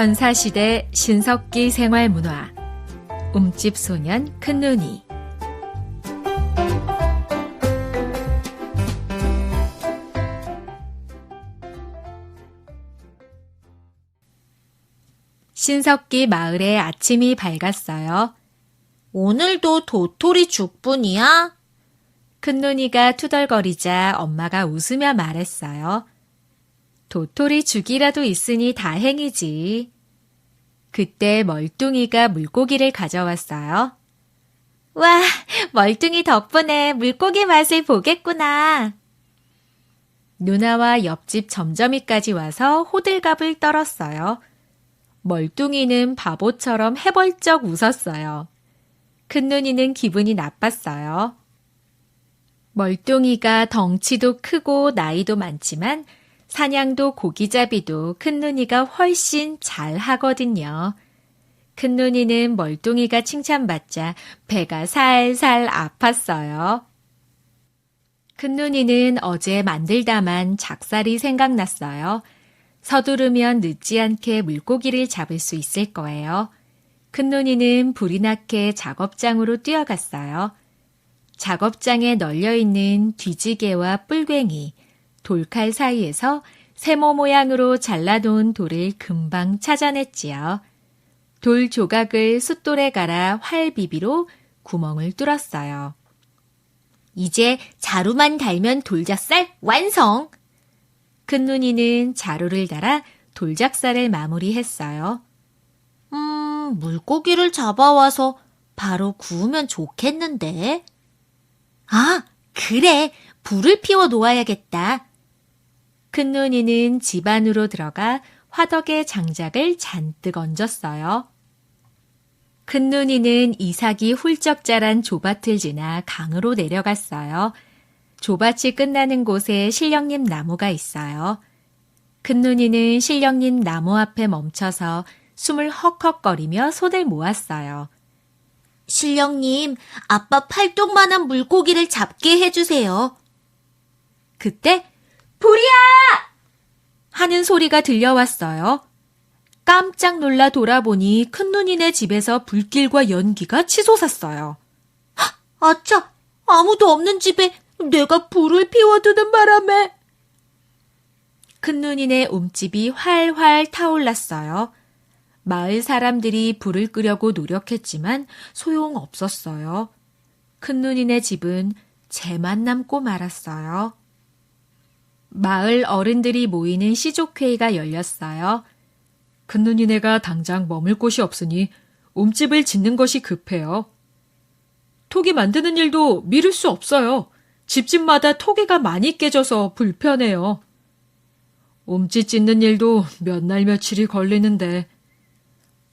선사시대 신석기 생활문화 움집 소년 큰눈이 신석기 마을에 아침이 밝았어요. 오늘도 도토리 죽뿐이야? 큰눈이가 투덜거리자 엄마가 웃으며 말했어요. 도토리 죽이라도 있으니 다행이지. 그때 멀뚱이가 물고기를 가져왔어요. 와, 멀뚱이 덕분에 물고기 맛을 보겠구나. 누나와 옆집 점점이까지 와서 호들갑을 떨었어요. 멀뚱이는 바보처럼 해벌쩍 웃었어요. 큰눈이는 기분이 나빴어요. 멀뚱이가 덩치도 크고 나이도 많지만 사냥도 고기잡이도 큰눈이가 훨씬 잘 하거든요. 큰눈이는 멀뚱이가 칭찬받자 배가 살살 아팠어요. 큰눈이는 어제 만들다만 작살이 생각났어요. 서두르면 늦지 않게 물고기를 잡을 수 있을 거예요. 큰눈이는 불이 나게 작업장으로 뛰어갔어요. 작업장에 널려 있는 뒤지개와 뿔괭이, 돌칼 사이에서 세모 모양으로 잘라놓은 돌을 금방 찾아냈지요. 돌 조각을 숫돌에 갈아 활비비로 구멍을 뚫었어요. 이제 자루만 달면 돌작살 완성! 큰눈이는 자루를 달아 돌작살을 마무리했어요. 음, 물고기를 잡아와서 바로 구우면 좋겠는데? 아, 그래. 불을 피워 놓아야겠다. 큰 눈이는 집 안으로 들어가 화덕에 장작을 잔뜩 얹었어요. 큰 눈이는 이삭이 훌쩍 자란 조밭을 지나 강으로 내려갔어요. 조밭이 끝나는 곳에 실령님 나무가 있어요. 큰 눈이는 실령님 나무 앞에 멈춰서 숨을 헉헉거리며 손을 모았어요. 실령님, 아빠 팔뚝만한 물고기를 잡게 해주세요. 그때 불이야! 하는 소리가 들려왔어요. 깜짝 놀라 돌아보니 큰눈이네 집에서 불길과 연기가 치솟았어요. 아차! 아무도 없는 집에 내가 불을 피워두는 바람에 큰눈이네 움집이 활활 타올랐어요. 마을 사람들이 불을 끄려고 노력했지만 소용없었어요. 큰눈이네 집은 재만 남고 말았어요. 마을 어른들이 모이는 시족회의가 열렸어요. 큰눈이네가 당장 머물 곳이 없으니 움집을 짓는 것이 급해요. 톡이 만드는 일도 미룰 수 없어요. 집집마다 토기가 많이 깨져서 불편해요. 움집 짓는 일도 몇 날 며칠이 걸리는데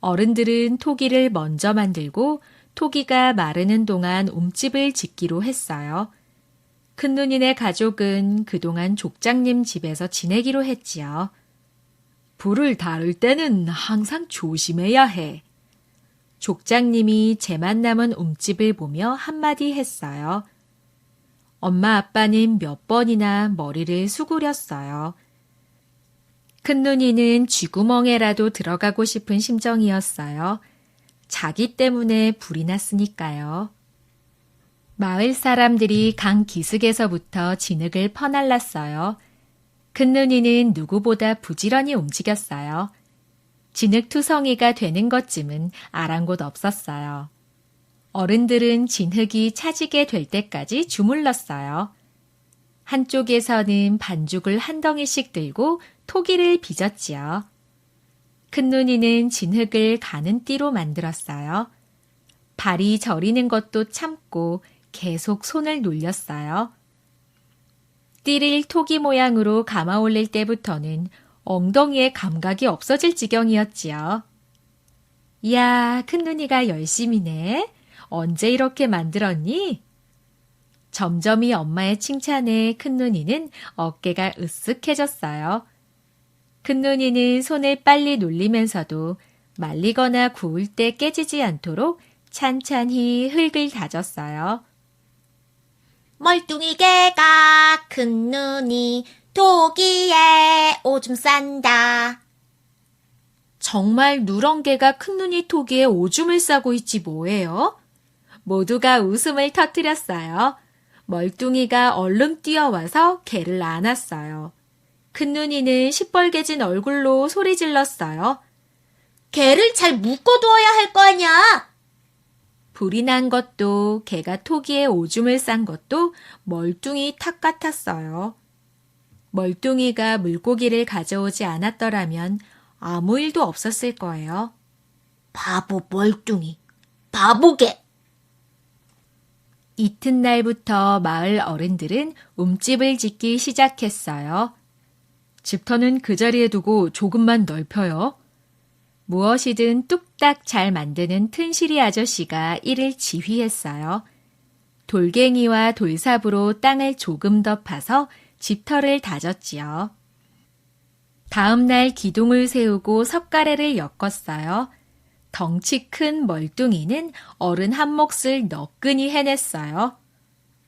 어른들은 토기를 먼저 만들고 토기가 마르는 동안 움집을 짓기로 했어요. 큰눈이네 가족은 그동안 족장님 집에서 지내기로 했지요. 불을 다룰 때는 항상 조심해야 해. 족장님이 재만 남은 움집을 보며 한마디 했어요. 엄마 아빠는 몇 번이나 머리를 수그렸어요. 큰눈이는 쥐구멍에라도 들어가고 싶은 심정이었어요. 자기 때문에 불이 났으니까요. 마을 사람들이 강 기슭에서부터 진흙을 퍼날랐어요. 큰눈이는 누구보다 부지런히 움직였어요. 진흙투성이가 되는 것쯤은 아랑곳 없었어요. 어른들은 진흙이 차지게 될 때까지 주물렀어요. 한쪽에서는 반죽을 한 덩이씩 들고 토기를 빚었지요. 큰눈이는 진흙을 가는 띠로 만들었어요. 발이 저리는 것도 참고 계속 손을 놀렸어요. 띠를 토기 모양으로 감아 올릴 때부터는 엉덩이에 감각이 없어질 지경이었지요. 이야, 큰눈이가 열심히네. 언제 이렇게 만들었니? 점점이 엄마의 칭찬에 큰눈이는 어깨가 으쓱해졌어요. 큰눈이는 손을 빨리 놀리면서도 말리거나 구울 때 깨지지 않도록 찬찬히 흙을 다졌어요. 멀뚱이 개가 큰 눈이 토기에 오줌 싼다. 정말 누런 개가 큰 눈이 토기에 오줌을 싸고 있지 뭐예요? 모두가 웃음을 터뜨렸어요. 멀뚱이가 얼른 뛰어와서 개를 안았어요. 큰 눈이는 시뻘개진 얼굴로 소리 질렀어요. 개를 잘 묶어두어야 할 거 아니야. 불이 난 것도 개가 토기에 오줌을 싼 것도 멀뚱이 탓 같았어요. 멀뚱이가 물고기를 가져오지 않았더라면 아무 일도 없었을 거예요. 바보 멀뚱이. 바보개. 이튿날부터 마을 어른들은 움집을 짓기 시작했어요. 집터는 그 자리에 두고 조금만 넓혀요. 무엇이든 뚝딱 잘 만드는 튼실이 아저씨가 일을 지휘했어요. 돌갱이와 돌삽으로 땅을 조금 더 파서 집터를 다졌지요. 다음 날 기둥을 세우고 석가래를 엮었어요. 덩치 큰 멀뚱이는 어른 한 몫을 너끈히 해냈어요.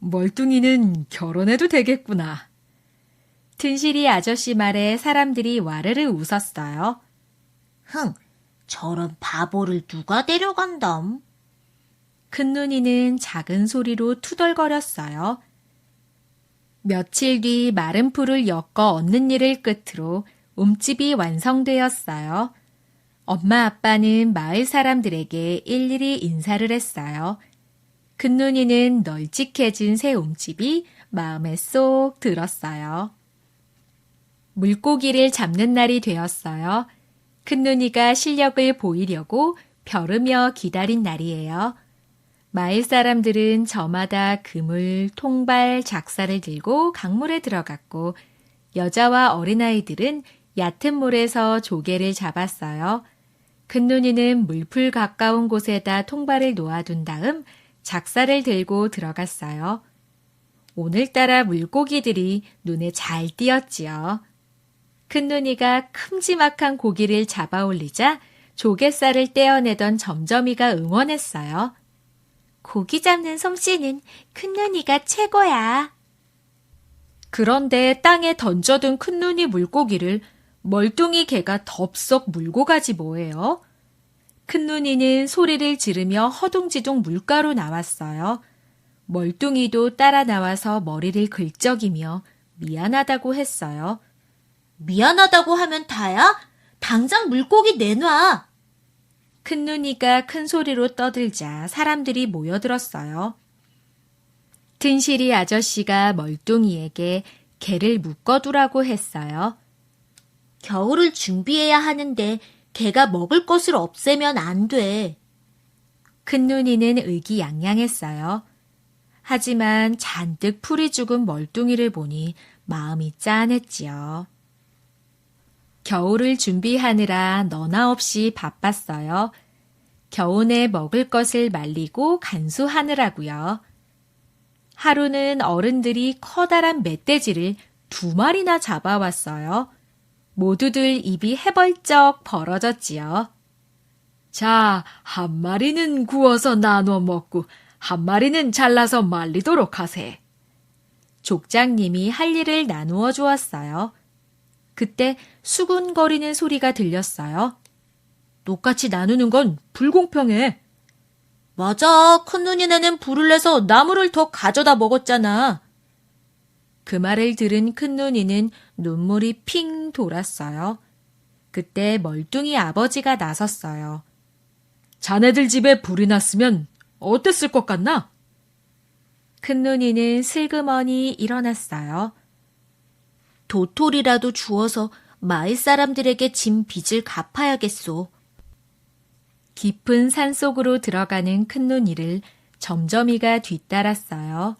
멀뚱이는 결혼해도 되겠구나. 튼실이 아저씨 말에 사람들이 와르르 웃었어요. 흥, 저런 바보를 누가 데려간담? 큰 눈이는 작은 소리로 투덜거렸어요. 며칠 뒤 마른 풀을 엮어 얻는 일을 끝으로 움집이 완성되었어요. 엄마 아빠는 마을 사람들에게 일일이 인사를 했어요. 큰 눈이는 널찍해진 새 움집이 마음에 쏙 들었어요. 물고기를 잡는 날이 되었어요. 큰 눈이가 실력을 보이려고 벼르며 기다린 날이에요. 마을 사람들은 저마다 그물, 통발, 작사를 들고 강물에 들어갔고 여자와 어린아이들은 얕은 물에서 조개를 잡았어요. 큰 눈이는 물풀 가까운 곳에다 통발을 놓아둔 다음 작사를 들고 들어갔어요. 오늘따라 물고기들이 눈에 잘 띄었지요. 큰 눈이가 큼지막한 고기를 잡아 올리자 조갯살을 떼어내던 점점이가 응원했어요. 고기 잡는 솜씨는 큰 눈이가 최고야. 그런데 땅에 던져둔 큰 눈이 물고기를 멀뚱이 개가 덥석 물고 가지 뭐예요? 큰 눈이는 소리를 지르며 허둥지둥 물가로 나왔어요. 멀뚱이도 따라 나와서 머리를 긁적이며 미안하다고 했어요. 미안하다고 하면 다야? 당장 물고기 내놔. 큰 눈이가 큰 소리로 떠들자 사람들이 모여들었어요. 튼실이 아저씨가 멀뚱이에게 개를 묶어두라고 했어요. 겨울을 준비해야 하는데 개가 먹을 것을 없애면 안 돼. 큰 눈이는 의기양양했어요. 하지만 잔뜩 풀이 죽은 멀뚱이를 보니 마음이 짠했지요. 겨울을 준비하느라 너나 없이 바빴어요. 겨우내 먹을 것을 말리고 간수하느라고요. 하루는 어른들이 커다란 멧돼지를 두 마리나 잡아왔어요. 모두들 입이 해벌쩍 벌어졌지요. 자, 한 마리는 구워서 나눠 먹고 한 마리는 잘라서 말리도록 하세. 족장님이 할 일을 나누어 주었어요. 그때 수군거리는 소리가 들렸어요. 똑같이 나누는 건 불공평해. 맞아. 큰 눈이네는 불을 내서 나무를 더 가져다 먹었잖아. 그 말을 들은 큰 눈이는 눈물이 핑 돌았어요. 그때 멀뚱이 아버지가 나섰어요. 자네들 집에 불이 났으면 어땠을 것 같나? 큰 눈이는 슬그머니 일어났어요. 도토리라도 주어서 마을 사람들에게 진 빚을 갚아야겠소. 깊은 산 속으로 들어가는 큰 눈이를 점점이가 뒤따랐어요.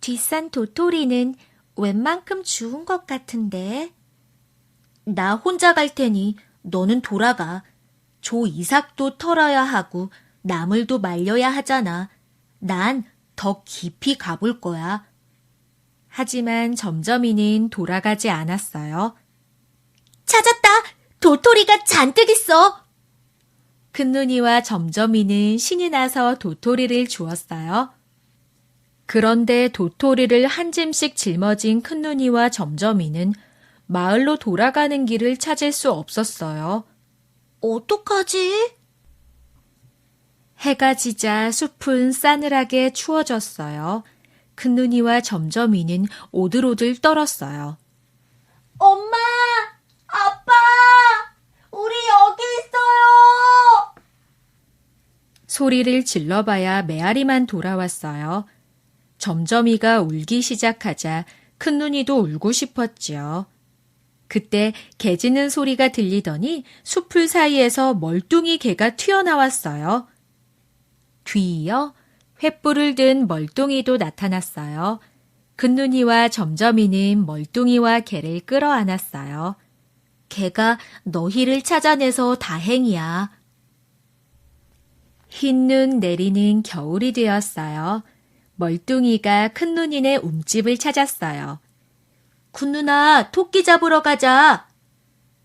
뒷산 도토리는 웬만큼 주운 것 같은데. 나 혼자 갈 테니 너는 돌아가. 조 이삭도 털어야 하고 나물도 말려야 하잖아. 난 더 깊이 가볼 거야. 하지만 점점이는 돌아가지 않았어요. 찾았다! 도토리가 잔뜩 있어! 큰 눈이와 점점이는 신이 나서 도토리를 주었어요. 그런데 도토리를 한 짐씩 짊어진 큰 눈이와 점점이는 마을로 돌아가는 길을 찾을 수 없었어요. 어떡하지? 해가 지자 숲은 싸늘하게 추워졌어요. 큰눈이와 점점이는 오들오들 떨었어요. 엄마! 아빠! 우리 여기 있어요! 소리를 질러봐야 메아리만 돌아왔어요. 점점이가 울기 시작하자 큰눈이도 울고 싶었지요. 그때 개 짖는 소리가 들리더니 숲풀 사이에서 멀뚱이 개가 튀어나왔어요. 뒤이어 횃불을 든 멀뚱이도 나타났어요. 큰눈이와 점점이는 멀뚱이와 개를 끌어안았어요. 걔가 너희를 찾아내서 다행이야. 흰눈 내리는 겨울이 되었어요. 멀뚱이가 큰 눈이네 움집을 찾았어요. 군 누나, 토끼 잡으러 가자.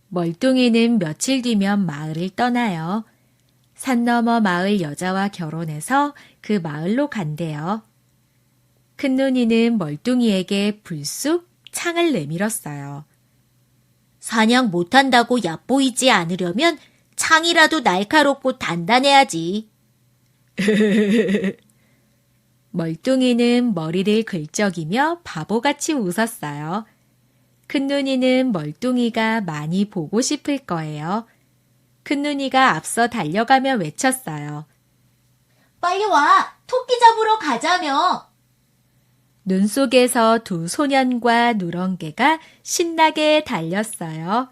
멀뚱이는 며칠 뒤면 마을을 떠나요. 산 너머 마을 여자와 결혼해서 그 마을로 간대요. 큰눈이는 멀뚱이에게 불쑥 창을 내밀었어요. 사냥 못한다고 얕보이지 않으려면 창이라도 날카롭고 단단해야지. 멀뚱이는 머리를 긁적이며 바보같이 웃었어요. 큰눈이는 멀뚱이가 많이 보고 싶을 거예요. 큰눈이가 앞서 달려가며 외쳤어요. 빨리 와! 토끼 잡으러 가자며! 눈 속에서 두 소년과 누렁개가 신나게 달렸어요.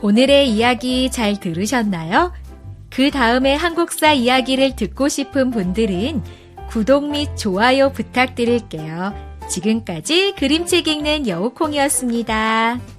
오늘의 이야기 잘 들으셨나요? 그 다음에 한국사 이야기를 듣고 싶은 분들은 구독 및 좋아요 부탁드릴게요. 지금까지 그림책 읽는 여우콩이었습니다.